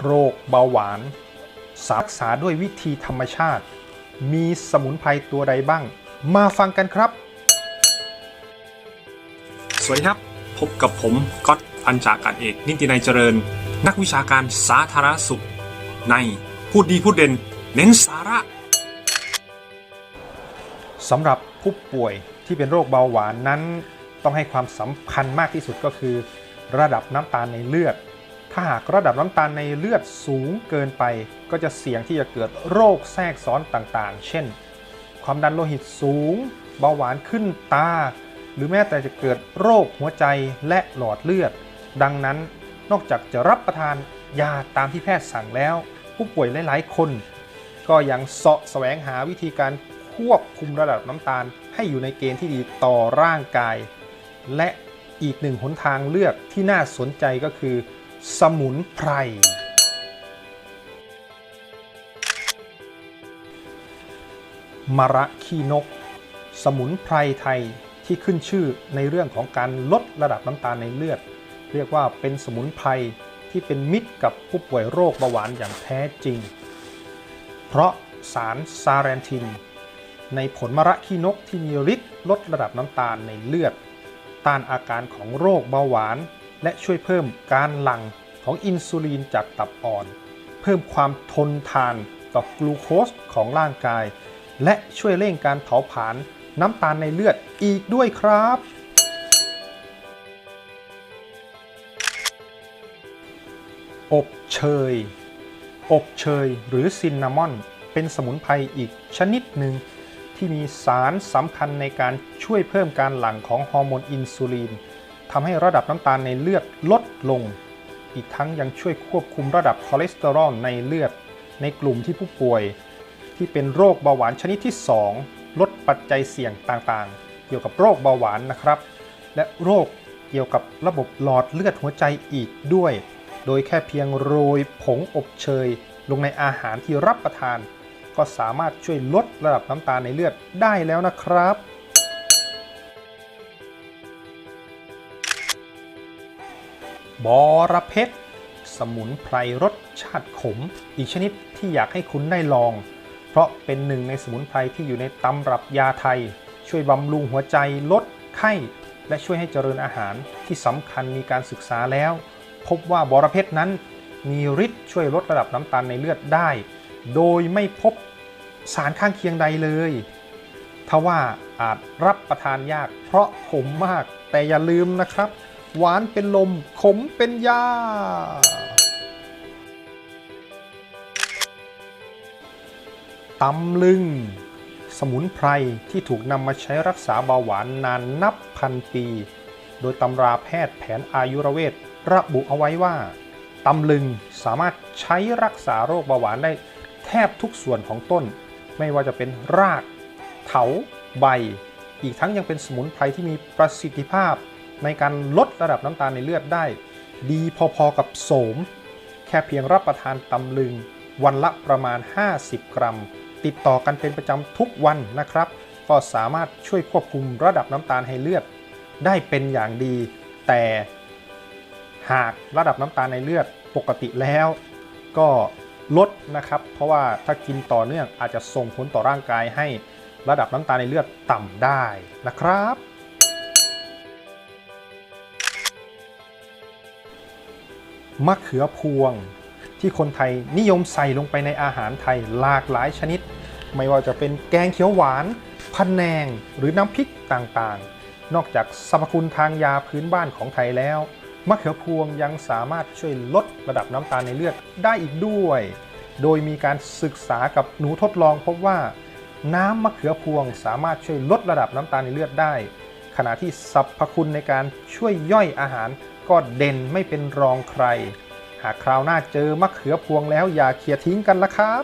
โรคเบาหวานรักษาด้วยวิธีธรรมชาติ มีสมุนไพรตัวใดบ้าง มาฟังกันครับ สวัสดีครับ พบกับผมก๊อตพันจาการเอก นิตินัยเจริญ นักวิชาการสาธารณสุข ในพูดดีพูดเด่น เน้นสาระสำหรับผู้ป่วยที่เป็นโรคเบาหวานนั้น ต้องให้ความสำคัญมากที่สุดก็คือ ระดับน้ำตาลในเลือด ถ้าหากระดับน้ำตาลในเลือดสูงเกินไป ก็จะเสี่ยงที่จะเกิดโรคแทรกซ้อนต่างๆ เช่น ความดันโลหิตสูง เบาหวานขึ้นตา หรือแม้แต่จะเกิดโรคหัวใจและหลอดเลือด ดังนั้นนอกจากจะรับประทานยาตามที่แพทย์สั่งแล้ว ผู้ป่วยหลายๆ คน ก็ยังเสาะแสวงหาวิธีการควบคุมระดับน้ำตาลให้อยู่ในเกณฑ์ที่ดีต่อร่างกาย และอีกหนึ่งหนทางเลือกที่น่าสนใจก็คือ สมุนไพร มะระขี้นก สมุนไพรไทยที่ขึ้นชื่อในเรื่องของการลดระดับน้ำตาลในเลือด เรียกว่าเป็นสมุนไพรที่เป็นมิตรกับผู้ป่วยโรคเบาหวานอย่างแท้จริง เพราะสารซาแรนทิน ในผลมะระขี้นกที่มีฤทธิ์ลดระดับน้ำตาลในเลือด ต้านอาการของโรคเบาหวาน และช่วยเพิ่มการหลั่งของอินซูลินจากตับอ่อน เพิ่มความทนทานต่อกลูโคสของร่างกาย และช่วยเร่งการเผาผลาญน้ำตาลในเลือดอีกด้วยครับ อบเชย อบเชยหรือซินนามอน เป็นสมุนไพรอีกชนิดหนึ่งที่มีสารสำคัญในการช่วยเพิ่มการหลั่งของฮอร์โมนอินซูลิน ทำให้ระดับน้ำตาลในเลือดลดลง อีกทั้งยังช่วยควบคุมระดับคอเลสเตอรอลในเลือด ในกลุ่มที่ผู้ป่วย ที่เป็นโรคเบาหวานชนิดที่ 2 ลดปัจจัยเสี่ยงต่างๆ เกี่ยวกับโรคเบาหวานนะครับ และโรคเกี่ยวกับระบบหลอดเลือดหัวใจอีกด้วย โดยแค่เพียงโรยผงอบเชย ลงในอาหารที่รับประทาน ก็สามารถช่วยลดระดับน้ำตาลในเลือดได้แล้วนะครับ บอระเพ็ดสมุนไพรรสชาติขม อีกชนิดที่อยากให้คุณได้ลอง เพราะเป็นหนึ่งในสมุนไพรที่อยู่ในตำรับยาไทย ช่วยบำรุงหัวใจลดไข้ และช่วยให้เจริญอาหารที่สำคัญมีการศึกษาแล้ว พบว่าบอระเพ็ดนั้น มีฤทธิ์ช่วยลดระดับน้ำตาลในเลือดได้ โดยไม่พบสารข้างเคียงใดเลยทว่าอาจรับประทานยากเพราะขมมากแต่อย่าลืมนะครับ หวานเป็นลม ขมเป็นยา ตำลึง สมุนไพรที่ถูกนำมาใช้รักษาเบาหวานนานนับพันปี โดยตำราแพทย์แผนอายุรเวทระบุเอาไว้ว่าตำลึงสามารถใช้รักษาโรคเบาหวานได้แทบทุกส่วนของต้น ไม่ว่าจะเป็นราก เถา ใบ อีกทั้งยังเป็นสมุนไพรที่มีประสิทธิภาพ ในการลดระดับน้ำตาลในเลือดได้ ดีพอๆกับโสม แค่เพียงรับประทานตำลึง วันละประมาณ 50 กรัม ติดต่อกันเป็นประจำทุกวันนะครับ ก็สามารถช่วยควบคุมระดับน้ำตาลให้เลือด ได้เป็นอย่างดี แต่หากระดับน้ำตาลในเลือดปกติแล้ว ก็ลดนะครับ เพราะว่าถ้ากินต่อเนื่องอาจจะส่งผลต่อร่างกายให้ระดับน้ำตาลในเลือดต่ำได้นะครับ มะเขือพวง ที่คนไทยนิยมใส่ลงไปในอาหารไทยหลากหลายชนิด ไม่ว่าจะเป็นแกงเขียวหวานพันแนงหรือน้ำพริกต่างๆ นอกจากสรรพคุณทางยาพื้นบ้านของไทยแล้ว มะเขือพวงยังสามารถช่วยลดระดับน้ำตาลในเลือดได้อีกด้วย โดยมีการศึกษากับหนูทดลองพบว่า น้ำมะเขือพวงสามารถช่วยลดระดับน้ำตาลในเลือดได้ ขณะที่สรรพคุณในการช่วยย่อยอาหาร ก็เด่นไม่เป็นรองใคร หากคราวหน้าเจอมะเขือพวงแล้วอย่าเขี่ยทิ้งกันละครับ